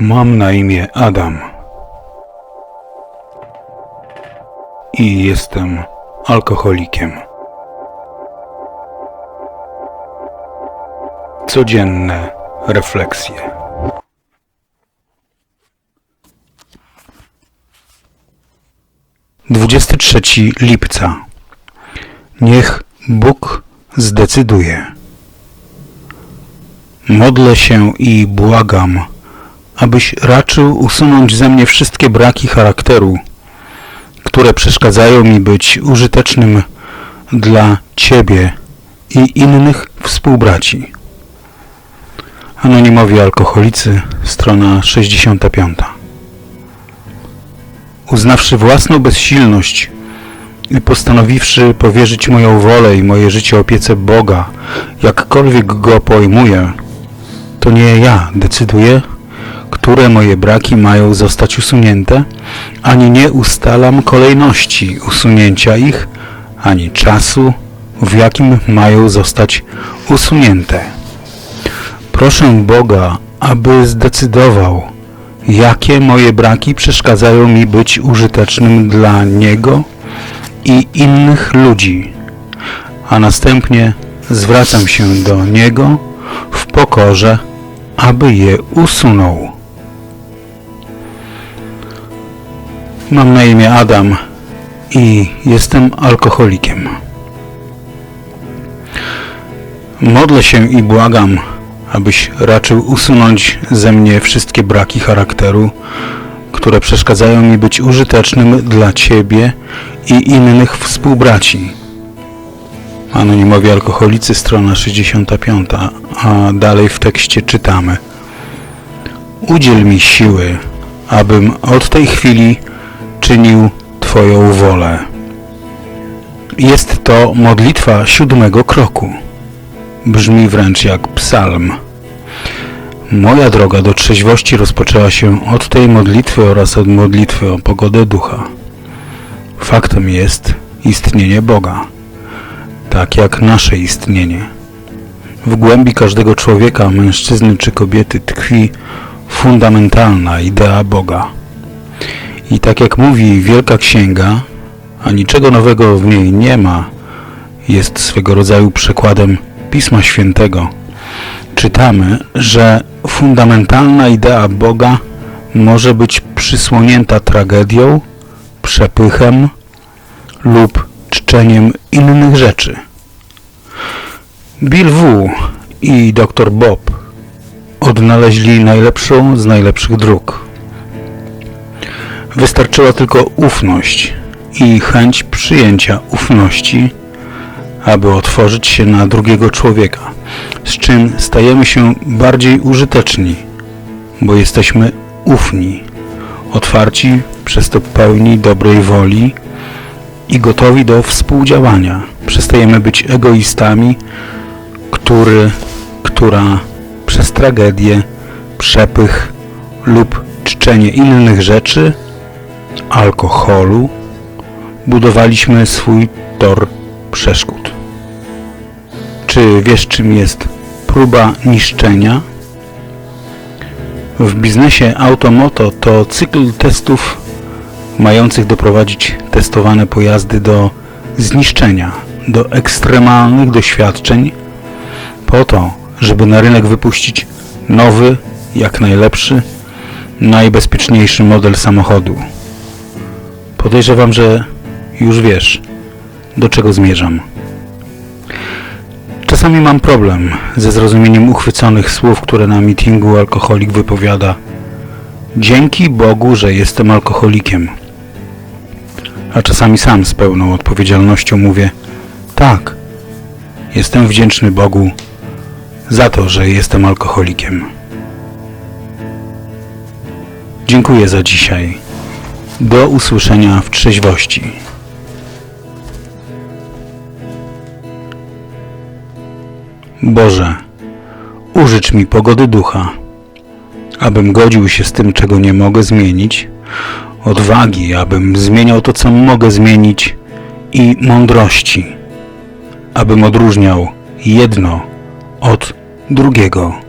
Mam na imię Adam. I jestem alkoholikiem. Codzienne refleksje. Dwudziesty trzeci lipca. Niech Bóg zdecyduje. Modlę się i błagam, abyś raczył usunąć ze mnie wszystkie braki charakteru, które przeszkadzają mi być użytecznym dla Ciebie i innych współbraci. Anonimowi alkoholicy, strona 65. Uznawszy własną bezsilność i postanowiwszy powierzyć moją wolę i moje życie opiece Boga, jakkolwiek go pojmuję, to nie ja decyduję, które moje braki mają zostać usunięte, ani nie ustalam kolejności usunięcia ich, ani czasu, w jakim mają zostać usunięte. Proszę Boga, aby zdecydował, jakie moje braki przeszkadzają mi być użytecznym dla Niego i innych ludzi, a następnie zwracam się do Niego w pokorze, aby je usunął. Mam na imię Adam i jestem alkoholikiem. Modlę się i błagam, abyś raczył usunąć ze mnie wszystkie braki charakteru, które przeszkadzają mi być użytecznym dla Ciebie i innych współbraci. Anonimowi alkoholicy, strona 65, a dalej w tekście czytamy. Udziel mi siły, abym od tej chwili czynił Twoją wolę. Jest to modlitwa siódmego kroku. Brzmi wręcz jak psalm. Moja droga do trzeźwości rozpoczęła się od tej modlitwy oraz od modlitwy o pogodę ducha. Faktem jest istnienie Boga, tak jak nasze istnienie. W głębi każdego człowieka, mężczyzny czy kobiety tkwi fundamentalna idea Boga. I tak jak mówi Wielka Księga, a niczego nowego w niej nie ma, jest swego rodzaju przekładem Pisma Świętego. Czytamy, że fundamentalna idea Boga może być przysłonięta tragedią, przepychem lub czczeniem innych rzeczy. Bill W. i dr Bob odnaleźli najlepszą z najlepszych dróg. Wystarczyła tylko ufność i chęć przyjęcia ufności, aby otworzyć się na drugiego człowieka, z czym stajemy się bardziej użyteczni, bo jesteśmy ufni, otwarci przez to pełni dobrej woli i gotowi do współdziałania. Przestajemy być egoistami, który, która przez tragedię, przepych lub czczenie innych rzeczy, alkoholu, budowaliśmy swój tor przeszkód. Czy wiesz, czym jest próba niszczenia? W biznesie Automoto to cykl testów mających doprowadzić testowane pojazdy do zniszczenia, do ekstremalnych doświadczeń, po to, żeby na rynek wypuścić nowy, jak najlepszy, najbezpieczniejszy model samochodu. Podejrzewam, że już wiesz, do czego zmierzam. Czasami mam problem ze zrozumieniem uchwyconych słów, które na mitingu alkoholik wypowiada. Dzięki Bogu, że jestem alkoholikiem. A czasami sam z pełną odpowiedzialnością mówię: Tak, jestem wdzięczny Bogu za to, że jestem alkoholikiem. Dziękuję za dzisiaj. Do usłyszenia w trzeźwości. Boże, użycz mi pogody ducha, abym godził się z tym, czego nie mogę zmienić, odwagi, abym zmieniał to, co mogę zmienić i mądrości, abym odróżniał jedno od drugiego.